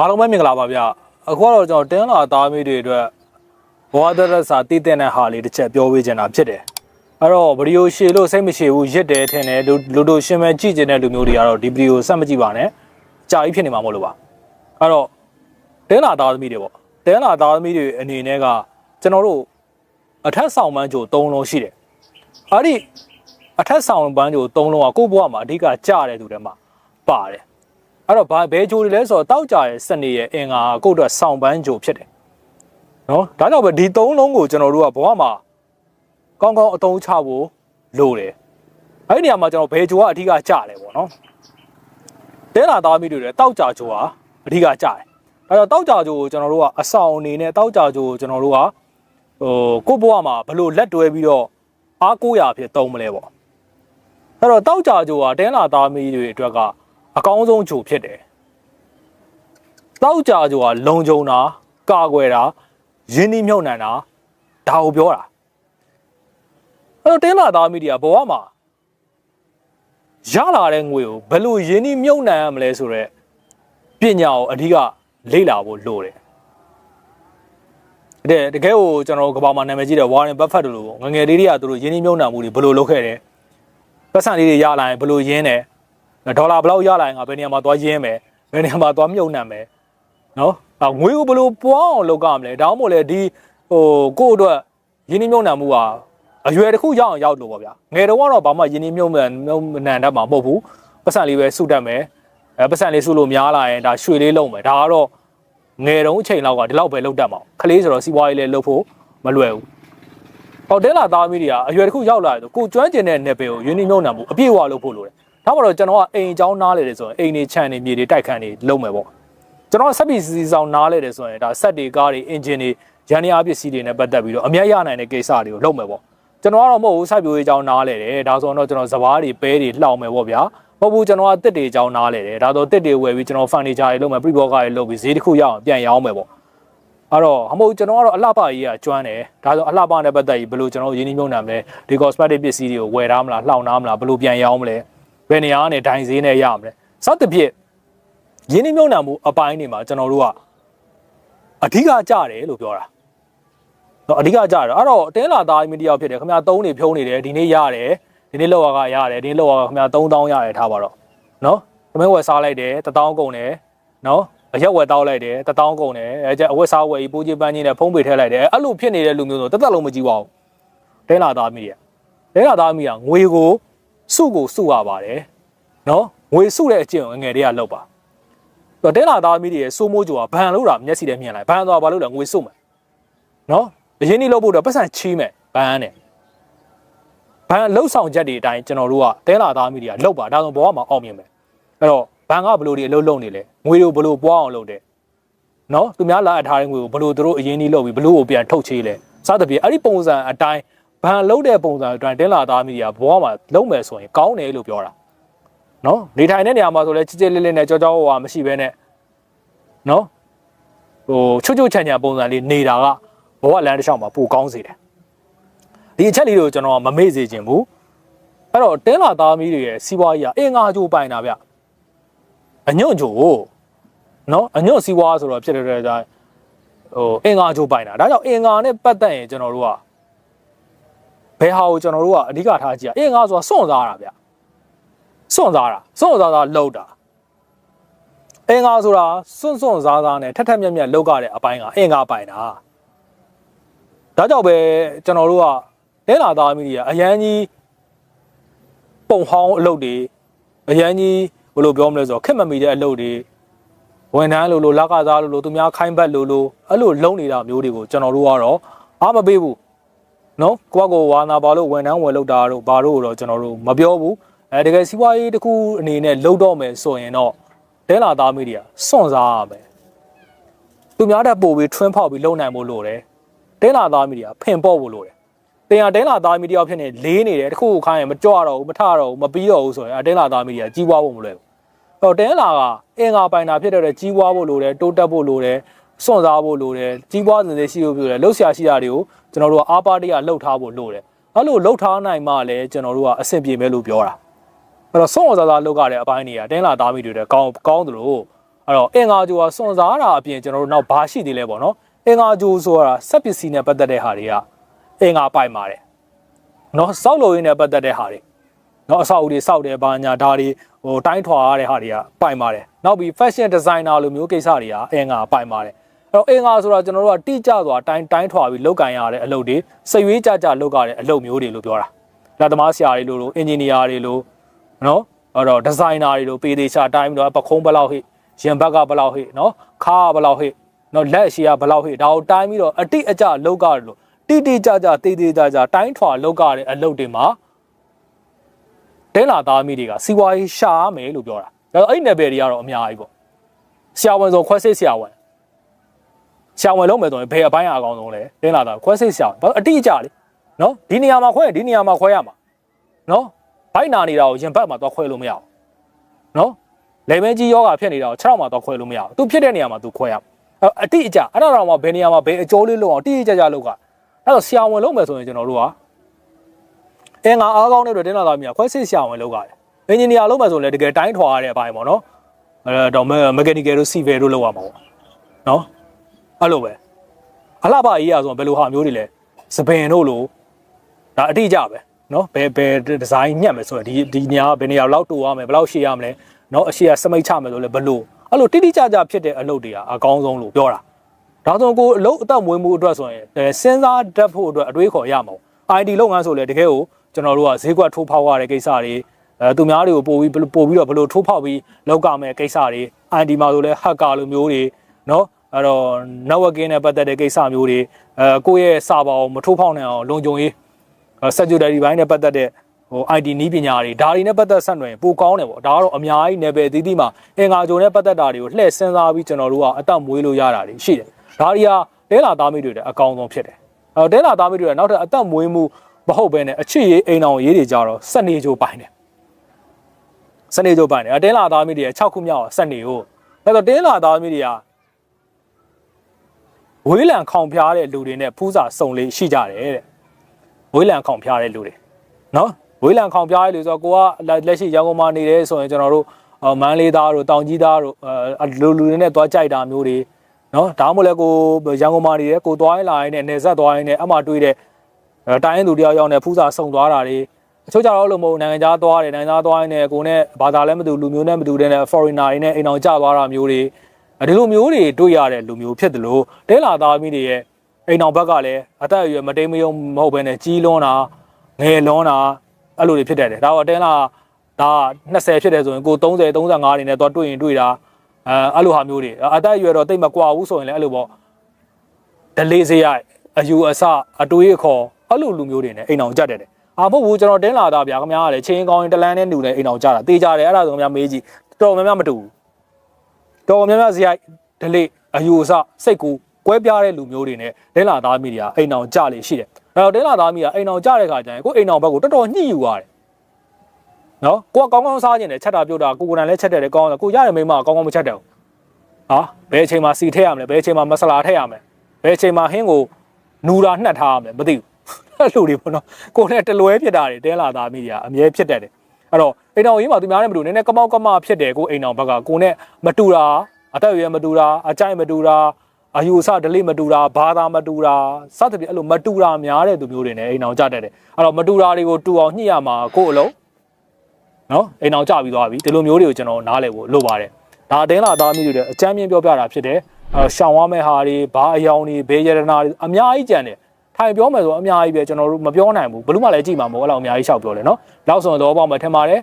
အားလုံးပဲမင်္ဂလာပါဗျအခုကတော့ကျွန်တော်တင်းလာသားမိတွေအတွက်ဘဝတရစာတည်တဲ့တဲ့ဟာလေးတစ်ချက်ပြောပေးချင်တာဖြစ်တယ်အဲ့တော့ဗီဒီယိုရှည်လို့စိတ်မရှိဘူးရစ်တယ်ထင်တယ်လူလူတို့ရှင်းမဲ့ကြည့်ကျင်တဲ့လူမျိုးတွေကတော့ဒီဗီဒီယိုဆက်မကြည့်ပါနဲ့ကြာကြီးဖြစ်နေမှာမဟုတ်လို့ပါအဲ့တော့တင်းလာသားသမီးတွေပေါ့တင်းလာသားသမီးတွေအနေနဲ့ကကျွန်တော်တို့အထက်ဆောင်ပန်းကြို၃လုံးရှိတယ်အဲ့ဒီအထက်ဆောင်ပန်းကြို၃လုံးကကိုယ့်ဘဝမှာအဓိကကြားတဲ့သူတွေမှာပါတယ် အဲ့တော့ဘာဘဲဂျိုတွေလဲဆိုတော့တောက်ကြရဲ့စနေရဲ့အင်္ဂါကိုယ့်အတွက်ဆောင်းပန်းဂျိုဖြစ်တယ်နော်ဒါကြောင့်ပဲဒီသုံးလုံးကိုကျွန်တော်တို့ကဘဝမှာကောင်းကောင်းအသုံးချဖို့လိုတယ်အဲ့ဒီနေရာမှာကျွန်တော်ဘဲဂျိုကအဓိကကြတယ်ပေါ့နော်တဲလာသားမိတွေလည်းတောက်ကြဂျိုဟာအဓိကကြတယ်အဲ့တော့တောက်ကြဂျိုကိုကျွန်တော်တို့ကအဆောင်အနေနဲ့တောက်ကြဂျိုကိုကျွန်တော်တို့ကဟိုကိုယ့်ဘဝမှာဘလို့လက်တွဲပြီးတော့အားကိုးရာဖြစ်သုံးမလဲပေါ့အဲ့တော့တောက်ကြဂျိုဟာတဲလာသားမိတွေအတွက်က အကောင်းဆုံးဂျိုဖြစ်တယ်တောက်ကြဂျိုဟာလုံခြုံတာကာကွယ်တာရင်းနှီးမြှုပ်နှံတာဒါကိုပြောတာအဲ့တော့တင်းလာသားမိတွေကဘဝမှာရလာတဲ့ငွေကိုဘယ်လိုရင်းနှီးမြှုပ်နှံရမလဲဆိုတော့ပညာကိုအဓိကလေ့လာဖို့လိုတယ်တဲ့တကယ်ကိုကျွန်တော်ကဘာမှာနာမည်ကြီးတဲ့ Warren Buffett တို့လိုငယ်ငယ်လေးတွေကသူတို့ရင်းနှီးမြှုပ်နှံမှုတွေဘယ်လိုလုပ်ခဲ့တယ်ပတ်စံလေးတွေရလာရင်ဘယ်လိုရင်းတယ် ဒေါ်လာဘယ်လောက်ရလာရင်ငါဘယ်နေရာမှာသွားရင်းမယ်ဘယ်နေရာမှာသွားမြုပ်နှံမယ်နော်အငွေကိုဘယ်လိုပွားအောင်လုပ်ကြမလဲဒါမှမဟုတ်လေဒီဟိုကိုယ့်အတွက်ယင်းနှမြုပ်နှံမှုဟာအရွယ်တစ်ခုရောက်အောင်ရောက်လို့ပေါ့ဗျာငယ်တော့ကတော့ဘာမှယင်းနှမြုပ်နှံမြုပ်နှံတတ်မှာမဟုတ်ဘူးပတ်စံလေးပဲစုတတ်မယ်အဲပတ်စံလေးစုလို့များလာရင်ဒါရွှေလေးလုံးမယ်ဒါကတော့ငယ်တုန်းအချိန်လောက်ကဒီလောက်ပဲလုပ်တတ်မှာခလေးဆိုတော့စီးပွားရေးလေးလုပ်ဖို့မလွယ်ဘူးဟောတဲလာသားမီးတွေကအရွယ်တစ်ခုရောက်လာတယ်ဆိုကိုကျွမ်းကျင်တဲ့နယ်ပယ်ကိုယင်းနှမြုပ်နှံမှုအပြည့်အဝလုပ်ဖို့လိုတယ် ဒါမှတော့ကျွန်တော်ကအိမ်အကြောင်းနားလေတယ်ဆိုရင်အိမ်နေခြံနေမြေတွေတိုက်ခန်းတွေလုံးမယ်ပေါ့ကျွန်တော်ကဆက်ပြီးစီဆောင်နားလေတယ်ဆိုရင်ဒါဆက်တွေကားတွေအင်ဂျင်တွေရန်ရအားပစ္စည်းတွေနဲ့ပတ်သက်ပြီးတော့အမျက်ရနိုင်တဲ့ကိစ္စတွေကိုလုပ်မယ်ပေါ့ကျွန်တော်ကတော့မဟုတ်ဘူးစိုက်ပျိုးရေးအကြောင်းနားလေတယ်ဒါဆိုတော့ကျွန်တော်စပားတွေပဲတွေလှောင်မယ်ပေါ့ဗျာမဟုတ်ဘူးကျွန်တော်ကတစ်တွေအကြောင်းနားလေတယ်ဒါဆိုတစ်တွေဝယ်ပြီးကျွန်တော်ဖန်နီချာတွေလုပ်မယ်ပရိဘောဂတွေလုပ်ပြီးဈေးတစ်ခုရအောင်ပြန်ရောင်းမယ်ပေါ့အဲ့တော့ဟမဟုတ်ကျွန်တော်ကတော့အလှပကြီးကကျွမ်းတယ်ဒါဆိုအလှပနဲ့ပတ်သက်ပြီးဘယ်လိုကျွန်တော်ရင်းနှီးမြှုပ်နှံမလဲဒီ cosmetic ပစ္စည်းတွေကိုဝယ်ထားမလားလှောင်ထားမလားဘယ်လိုပြန်ရောင်းမလဲ ဘယ်နေရာကနေဒိုင်ဈေးနဲ့ရမလဲစသဖြင့်ရင်းနှီးမြှုပ်နှံမှုအပိုင်းတွေမှာကျွန်တော်တို့ကအဓိကကြတယ်လို့ပြောတာတော့အဓိကကြတယ်အဲ့တော့တင်းလာသားမီဒီယာဖြစ်တယ်ခင်ဗျာ3နေဖြုံးနေတယ်ဒီနေ့ရတယ်ဒီနေ့လောက်ရကရတယ်ဒီနေ့လောက်ရခင်ဗျာ3000ရတယ်ထားပါတော့နော်သမင်းဝယ်စားလိုက်တယ်1000ကုန်တယ်နော်အရက်ဝယ်တောက်လိုက်တယ်1000ကုန်တယ်အဲကျအဝက်စားဝယ်ပြီးပိုးကြီးပန်းကြီးနဲ့ဖုံးပေထည့်လိုက်တယ်အဲ့လိုဖြစ်နေတဲ့လူမျိုးဆိုတက်တက်လုံးမကြည့်ပါဘူးတင်းလာသားမီဒီယာတင်းလာသားမီဒီယာငွေကို စုကိုစုရပါတယ်နော်ငွေစုတဲ့အကျင့်ကိုငယ်တွေကလောက်ပါတော့တဲလာသားသမီးတွေရဲ့စိုးမိုးကြိုကဘန်လို့တာမျက်စိနဲ့မြင်လိုက်ဘန်သွားဘာလို့လဲငွေစုမယ်နော်အရင်နေ့လောက်ဖို့တော့ပတ်စံချီးမယ်ဘန်နဲ့ဘန်လှုပ်ဆောင်ချက်တွေအတိုင်းကျွန်တော်တို့ကတဲလာသားသမီးတွေကလောက်ပါဒါဆိုဘောကမှာအောင်မြင်မယ်အဲ့တော့ဘန်ကဘလို့တွေအလုပ်လုပ်နေလဲငွေတွေကိုဘလို့ပွားအောင်လုပ်တယ်နော်သူများလာအပ်ထားတဲ့ငွေကိုဘလို့တို့အရင်နေ့လောက်ပြီးဘလို့ကိုပြန်ထုတ်ချေးလဲစသဖြင့်အဲ့ဒီပုံစံအတိုင်း ဘန်လုံးတဲ့ပုံစံအတိုင်းတင်းလာသားမိတွေကဘဝမှာလုံးမယ်ဆိုရင်ကောင်းတယ်လို့ပြောတာနော်နေထိုင်တဲ့နေရာမှာဆိုလဲချစ်ချစ်လေးလေးနဲ့ကြောကြောဝါမရှိဘဲနဲ့နော်ဟိုချွတ်ချွတ်ချန်ချန်ပုံစံလေးနေတာကဘဝလမ်းတစ်လျှောက်မှာပိုကောင်းစေတယ်ဒီအချက်လေးတွေကိုကျွန်တော်မမေ့စေချင်ဘူးအဲ့တော့တင်းလာသားမီးတွေရဲ့စီးပွားရေးကအင်္ဂါကြိုးပိုင်တာဗျအညွန့်ကြိုးနော်အညွန့်စီးပွားဆိုတော့ဖြစ်တဲ့တဲ့ဟိုအင်္ဂါကြိုးပိုင်တာဒါကြောင့်အင်္ဂါနဲ့ပတ်သက်ရင်ကျွန်တော်တို့က ဘယ်ဟာကိုကျွန်တော်တို့ကအဓိကထားကြည့်ရအင်္ဂါဆိုတာစွန့်စားတာဗျစွန့်စားတာစွန့်စားတာလှုပ်တာအင်္ဂါဆိုတာစွန့်စွန့်စားစားနဲ့ထက်ထက်မြက်မြက်လှုပ်ကြတဲ့အပိုင်းကအင်္ဂါပိုင်တာဒါကြောင့်ပဲကျွန်တော်တို့ကတဲလာသားမိတွေကအရန်ကြီးပုံဟောင်းအလုပ်တွေအရန်ကြီးဘယ်လိုပြောမလဲဆိုတော့ခက်မမီတဲ့အလုပ်တွေဝန်ထမ်းလို့လို့လကစားလို့လို့သူများခိုင်းဘက်လို့လို့အဲ့လိုလုံးနေတာမျိုးတွေကိုကျွန်တော်တို့ကတော့အားမပေးဘူး နော်ကိုယ့်ကိုဝါနာပါလို့ဝန်ထမ်းဝင်လောက်တာတို့ဘာတို့တော့ကျွန်တော်တို့မပြောဘူးအဲတကယ်စီးပွားရေးတစ်ခုအနေနဲ့လှုပ်တော့မယ်ဆိုရင်တော့တဲလာသားမိတွေကစွန့်စားရမယ်သူများတက်ပို့ပြီးထွင်းဖောက်ပြီးလုံနိုင်ဖို့လိုတယ်တဲလာသားမိတွေကဖင်ပေါ့ဖို့လိုတယ်တင်ရတဲလာသားမိတယောက်ဖြစ်နေလေးနေတယ်တခုခုခိုင်းရင်မကြွတော့ဘူးမထတော့ဘူးမပြီးတော့ဘူးဆိုရင်အဲတဲလာသားမိတွေကကြီးပွားဖို့မလွယ်ဘူးတော့တဲလာကအင်္ဂါပိုင်တာဖြစ်တဲ့ကြီးပွားဖို့လိုတယ်တိုးတက်ဖို့လိုတယ် စွန့်စားဖို့လိုတယ်ကြီးပွားစင်စစ်ရှိဖို့လိုတယ်လှုပ်ရှားရှိတာတွေကိုကျွန်တော်တို့ကအားပါတရလှုပ်ထားဖို့လိုတယ်အဲ့လိုလှုပ်ထားနိုင်မှလည်းကျွန်တော်တို့ကအဆင်ပြေမယ်လို့ပြောတာအဲ့တော့စွန့်စားစားလှုပ်ကြတဲ့အပိုင်းတွေကတင်းလာသားမိတွေတဲ့ကောင်းကောင်းသလိုအဲ့တော့အင်္ဂါဂျိုကစွန့်စားတာအပြင်ကျွန်တော်တို့နောက်ဘာရှိသေးလဲပေါ့နော်အင်္ဂါဂျိုဆိုတာစက်ပစ္စည်းနဲ့ပတ်သက်တဲ့ဟာတွေကအင်္ဂါပိုင်ပါတယ်နော်စောက်လို့ရင်းနဲ့ပတ်သက်တဲ့ဟာတွေနော်အဆောက်အဦတွေစောက်တယ်ဘာညာဒါတွေဟိုတိုင်းထွာရတဲ့ဟာတွေကပိုင်ပါတယ်နောက်ပြီး fashion designer လိုမျိုးကိစ္စတွေကအင်္ဂါပိုင်ပါတယ်အဲ့ တော့အင်္ဂါဆိုတာကျွန်တော်တို့ကတိကျစွာတိုင်းတိုင်းထွာပြီးလောက်ကန်ရတဲ့အလုပ်တွေစိတ်ရွေးကြကြလောက်ရတဲ့အလုပ်မျိုးတွေလို့ပြောတာလက်သမားဆရာတွေလို့လို့အင်ဂျင်နီယာတွေလို့နော်အဲ့တော့ဒီဇိုင်နာတွေလို့ပေသေးချာတိုင်းပြီးတော့ပခုံးဘယ်လောက်ဟိရင်ဘက်ကဘယ်လောက်ဟိနော်ခါကဘယ်လောက်ဟိနော်လက်ရှိကဘယ်လောက်ဟိဒါကိုတိုင်းပြီးတော့အတိအကျလောက်ရတယ်လို့တိတိကျကျတေးသေးကြကြတိုင်းထွာလောက်ရတဲ့အလုပ်တွေမှာတဲလာသားမိတွေကစီဝါရေးရှာရမယ်လို့ပြောတာဒါတော့အဲ့နယ်ပယ်တွေကတော့အများကြီးပေါ့ဆရာဝန်ဆိုခွဲစိတ်ဆရာဝန် ဆရာဝန်လုံးမယ်ဆိုရင်ဘယ်အပိုင်းအကောင်ဆုံးလဲတင်းလာတာခွဲစိတ်ဆရာဝန်ဘာအတိအကျလေနော်ဒီနေရာမှာခွဲရင်ဒီနေရာမှာခွဲရမှာနော်ဘိုက်နာနေတာကိုရင်ဘတ်မှာတော့ခွဲလို့မရအောင်နော်လေမဲကြီးယောဂဖြစ်နေတာကို6ရောက်မှာတော့ခွဲလို့မရအောင်သူဖြစ်တဲ့နေရာမှာသူခွဲရအောင်အတိအကျအဲ့ဒါတော့မှဘယ်နေရာမှာဘယ်အကျိုးလေးလုံးအောင်တိတိကျကျလုပ်ကအဲ့တော့ဆရာဝန်လုံးမယ်ဆိုရင်ကျွန်တော်တို့ကအင်္ဂါအားကောင်းတဲ့အတွက်တင်းလာသားမြာခွဲစိတ်ဆရာဝန်လုပ်ရတယ်အင်ဂျင်နီယာလုံးမယ်ဆိုရင်လည်းတကယ်တိုင်းထွာရတဲ့အပိုင်းပေါ့နော်အဲ့တော့မက်ကာနီကယ်တို့စီဗယ်တို့လောက်ရမှာပေါ့နော် အဲ့လိုပဲအလှပအေးရဆိုဘယ်လိုဟာမျိုးတွေလဲစပင်တို့လိုဒါအတိအကျပဲနော်ဘယ်ဘယ်ဒီဇိုင်းညက်မယ်ဆိုရင်ဒီဒီနေရာဘယ်နေရာလောက်တူရမယ်ဘယ်လောက်ရှည်ရမလဲနော်အရှိရစမိတ်ချမယ်ဆိုလဲဘယ်လိုအဲ့လိုတိတိကျကျဖြစ်တဲ့အလုပ်တွေကအကောင်းဆုံးလို့ပြောတာဒါဆိုကိုအလုပ်အသက်မွေးမှုအတွက်ဆိုရင်စဉ်းစားတတ်ဖို့အတွက်အတွေးခေါ်ရမှာပေါ့ IT လုပ်ငန်းဆိုလဲတကယ်ကိုကျွန်တော်တို့ကဈေးကွက်ထိုးဖောက်ရတဲ့ကိစ္စတွေအဲသူများတွေကိုပို့ပြီးပို့ပြီးတော့ဘယ်လိုထိုးဖောက်ပြီးလောက်ကမဲ့ကိစ္စတွေ IT မှာဆိုလဲ hacker လိုမျိုးတွေနော် အဲ့တော့ networking နဲ့ပတ်သက်တဲ့ကိစ္စမျိုးတွေအဲကိုယ့်ရဲ့ server ကိုမထိုးဖောက်နိုင်အောင်လုံခြုံရေး security ဘိုင်းနဲ့ပတ်သက်တဲ့ဟို ID နီးပညာတွေဒါတွေနဲ့ပတ်သက်ဆက်နွယ်ပိုကောင်းတယ်ပေါ့ဒါကတော့အများကြီးနယ်ပယ်သီးသီးမှာအင်္ဂါကြုံနဲ့ပတ်သက်တာတွေကိုလှည့်စဉ်းစားပြီးကျွန်တော်တို့ကအသက်မွေးလို့ရတာတွေရှိတယ်ဒါတွေကတဲလာသားမိတွေတဲ့အကောင်းဆုံးဖြစ်တယ်အဲတော့တဲလာသားမိတွေကနောက်ထပ်အသက်မွေးမှုမဟုတ်ဘဲနဲ့အချစ်ရေးအိမ်အောင်ရေးတွေကြတော့စနေကြိုပိုင်တယ်စနေကြိုပိုင်တယ်တဲလာသားမိတွေ6ခုမြောက်စနေကိုအဲ့တော့တဲလာသားမိတွေက ဝေးလံခေါင်ဖျားတဲ့လူတွေနဲ့ဖူးစာစုံလေးရှိကြတယ်တဲ့ဝေးလံခေါင်ဖျားတဲ့လူတွေနော်ဝေးလံခေါင်ဖျားတဲ့လူဆိုတော့ကိုကလက်ရှိရန်ကုန်မှာနေတယ်ဆိုရင်ကျွန်တော်တို့မန်းလေးသားတို့တောင်ကြီးသားတို့အဲလူလူတွေနဲ့သွားကြိုက်တာမျိုးတွေနော်ဒါမှမဟုတ်လည်းကိုရန်ကုန်မှာနေတယ်ကိုသွားရလာရင်လည်းနေဆက်သွားရင်လည်းအမှတွေးတဲ့တိုင်းရင်သူတယောက်ယောက်နဲ့ဖူးစာစုံသွားတာတွေအချို့ကြတော့လို့မဟုတ်နိုင်ငံခြားသွားတယ်နိုင်ငံခြားသွားရင်လည်းကိုနဲ့ဘာသာလည်းမတူလူမျိုးနဲ့မတူတဲ့နဲ့ foreigner တွေနဲ့အိမ်အောင်ကြသွားတာမျိုးတွေ ဒီလိုမျိုးတွေတွေ့ရတဲ့လူမျိုးဖြစ်တယ်လို့တဲလာသားမိတွေရဲ့အိမ်အောင်ဘက်ကလည်းအသက်အရွယ်မတိမ်မယုံမဟုတ်ဘဲနဲ့ကြီးလွန်းတာငယ်လွန်းတာအဲ့လိုတွေဖြစ်တတ်တယ်ဒါတော့တဲလာဒါ20ဖြစ်တယ်ဆိုရင်ကို30 35နေနဲ့တော့တွေ့ရင်တွေ့တာအဲအဲ့လိုဟာမျိုးတွေအသက်အရွယ်တော့တိတ်မကွာဘူးဆိုရင်လည်းအဲ့လိုပေါ့ဒလေးစရိုက်အယူအဆအတွေးအခေါ်အဲ့လိုလူမျိုးတွေနဲ့အိမ်အောင်ကြက်တယ်အာမဟုတ်ဘူးကျွန်တော်တင်းလာတာဗျာခင်ဗျားကလည်းချင်းကောင်းရင်တလန်းနဲ့တူနေအိမ်အောင်ကြတာတေးကြတယ်အဲ့ဒါဆိုခင်ဗျားမေးကြည့်တော်များများမတူဘူး တော်များများစရိုက်ဒလေးအယူအဆစိတ်ကူကွဲပြားတဲ့လူမျိုးတွေနဲ့တင်းလာသားမိတွေကအိမ်အောင်ကြလေရှိတယ်အဲ့တော့တင်းလာသားမိကအိမ်အောင်ကြတဲ့ခါကျရင်ကိုအိမ်အောင်ဘက်ကိုတော်တော်ညှိယူရတယ်နော်ကိုကကောင်းကောင်းစားခြင်းနဲ့ချက်တာပြုတ်တာကိုကိုယ်တိုင်လည်းချက်တယ်လေကောင်းတယ်ကိုရတဲ့မိမကကောင်းကောင်းမချက်တယ်ဟာဘယ်အချိန်မှာစီထည့်ရမလဲဘယ်အချိန်မှာမဆလာထည့်ရမလဲဘယ်အချိန်မှာဟင်းကိုနူတာနှက်ထားရမလဲမသိဘူးအဲ့လိုတွေပေါ့နော်ကိုနဲ့တလွဲဖြစ်တာတွေတဲလာသားမိတွေကအမြဲဖြစ်တတ်တယ်အဲ့တော့ အိမ်တော်ရေးမှာသူများနဲ့မတူနည်းနည်းကမောက်ကမဖြစ်တယ်ကိုအိမ်တော်ဘက်ကကိုနဲ့မတူတာအသက်အရွယ်မတူတာအကြိုက်မတူတာအယူအဆဒလိမတူတာဘာသာမတူတာစသဖြင့်အဲ့လိုမတူတာများတဲ့သူမျိုးတွေနဲ့အိမ်တော်ကြတတ်တယ်အဲ့တော့မတူတာတွေကိုတူအောင်ညှိရမှာကို့အလုံးနော်အိမ်တော်ကြပြီးသွားပြီဒီလိုမျိုးတွေကိုကျွန်တော်နားလည်ဖို့လိုပါတယ်ဒါတင်းလာသားမျိုးတွေအချမ်းမြင့်ပြောပြတာဖြစ်တယ်အဲရှောင်ရမယ့်ဟာတွေဘာအယောင်တွေဘေးရတနာတွေအများကြီးကြံတယ်ထိုင်ပြောမယ်ဆိုအများကြီးပဲကျွန်တော်တို့မပြောနိုင်ဘူးဘလို့မှလည်းကြည့်မှာမဟုတ်အဲ့လောက်အများကြီးရှောက်ပြောတယ်နော်လောက်ဆိုတော့ဘောက်မှာထင်ပါတယ်